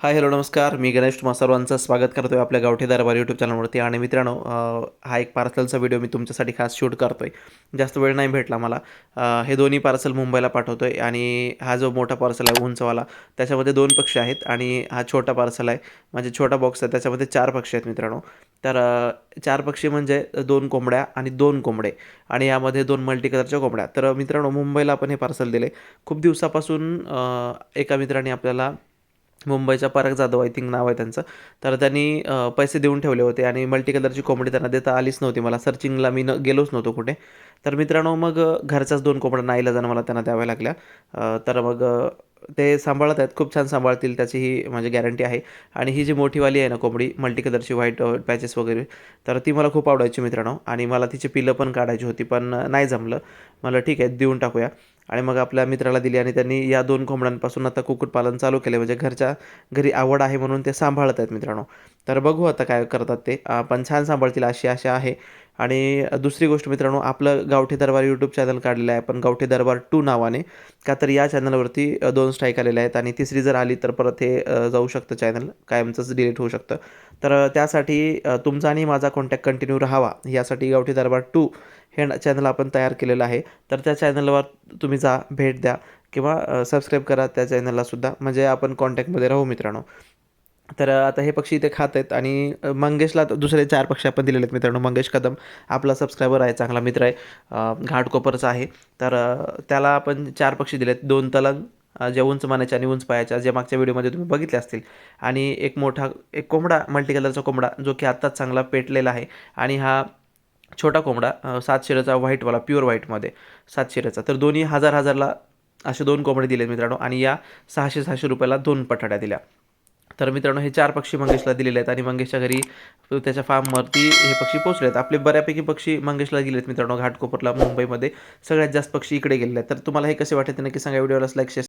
Hi hello नमस्कार. मी गणेश तुम्हा सर्वांचं स्वागत करतो आहे आपल्या गावठी दरबार यूट्यूब चॅनलवरती आणि मित्रांनो हा एक पार्सलचा व्हिडिओ मी तुमच्यासाठी खास शूट करतो आहे जास्त वेळ नाही भेटला मला. हे दोन्ही पार्सल मुंबईला पाठवतो आहे आणि हा जो मोठा पार्सल आहे उंचवाला त्याच्यामध्ये दोन पक्षी आहेत. आणि हा छोटा पार्सल आहे. म्हणजे छोटा बॉक्स आहे. त्याच्यामध्ये चार पक्षी आहेत मित्रांनो. तर चार पक्षी म्हणजे दोन कोंबड्या आणि दोन कोंबडे. आणि यामध्ये दोन मल्टी कलरच्या कोंबड्या. तर मित्रांनो मुंबईला आपण हे पार्सल दिले. खूप दिवसापासून एका मित्राने आपल्याला मुंबईच्या पराग जाधव आय थिंक नाव आहे त्यांचं. तर त्यांनी पैसे देऊन ठेवले होते आणि मल्टी कलरची कोंबडी त्यांना देता आलीच नव्हती मला. सर्चिंगला मी न गेलोच नव्हतो कुठे. तर मित्रांनो मग घरच्याच दोन कोंबड्या नाईलाजानं मला त्यांना द्याव्या लागल्या. तर मग ते सांभाळत आहेत. खूप छान सांभाळतील. त्याची ही म्हणजे माझी गॅरंटी आहे. आणि ही जी मोठीवाली आहे ना कोंबडी मल्टी कलरची व्हाईट पॅचेस वगैरे तर ती मला खूप आवडायची मित्रांनो. आणि मला तिची पिलं पण काढायची होती पण नाही जमलं. मला ठीक आहे देऊन टाकूया. आणि मग आपल्या मित्राला दिली आणि त्यांनी या दोन कोंबड्यांपासून आता कुक्कुटपालन चालू केले म्हणजे घरच्या घरी आवड आहे म्हणून ते सांभाळत आहेत मित्रांनो. तर बघू आता काय करतात ते. पण छान सांभाळतील अशी आशा आहे. आणि दुसरी गोष्ट मित्रांनो आपलं गावठी दरबार यूट्यूब चॅनल काढलेलं आहे. पण गावठी दरबार टू नावाने. का तर या चॅनलवरती दोन स्ट्राईक आलेले आहेत. आणि तिसरी जर आली तर परत हे जाऊ शकतं चॅनल कायमचंच डिलीट होऊ शकतं. तर त्यासाठी तुमचा आणि माझा कॉन्टॅक्ट कंटिन्यू राहावा. यासाठी गावठी दरबार टू हे चॅनल आपण तयार केलेलं आहे. तर त्या चॅनलवर तुम्ही जा भेट द्या किंवा सबस्क्राईब करा त्या चॅनललासुद्धा म्हणजे आपण कॉन्टॅक्टमध्ये राहू मित्रांनो. तर आता हे पक्षी इथे खात आहेत आणि मंगेशला दुसरे चार पक्षी आपण दिलेले आहेत मित्रांनो. मंगेश कदम आपला सबस्क्रायबर आहे चांगला मित्र आहे. घाटकोपरचा आहे. तर त्याला आपण चार पक्षी दिलेत. दोन तलंग जे उंच मानेच्या आणि उंच पायाच्या जे मागच्या व्हिडिओमध्ये तुम्ही बघितले असतील. आणि एक मोठा एक कोंबडा मल्टी कलरचा कोंबडा जो की आत्ताच चांगला पेटलेला आहे. आणि हा छोटा कोंबडा सात शिराचा व्हाईटवाला प्युअर व्हाईटमध्ये सात शिराचा तर दोन्ही हजार हजारला असे दोन कोंबडे दिले मित्रांनो आणि या सहाशे सहाशे रुपयाला दोन पठाड्या दिल्या. तर मित्रांनो हे चार पक्षी मंगेशला दिलेले आहेत आणि मंगेशच्या घरी त्याच्या फार्मवरती हे पक्षी पोचले आहेत आपले बऱ्यापैकी पक्षी मंगेशला गेले आहेत मित्रांनो घाटकोपरला मुंबईमध्ये. सगळ्यात जास्त पक्षी इकडे गेलेले आहेत. तर तुम्हाला हे कसे वाटते नक्की सांगा. व्हिडिओला लाईक शेअर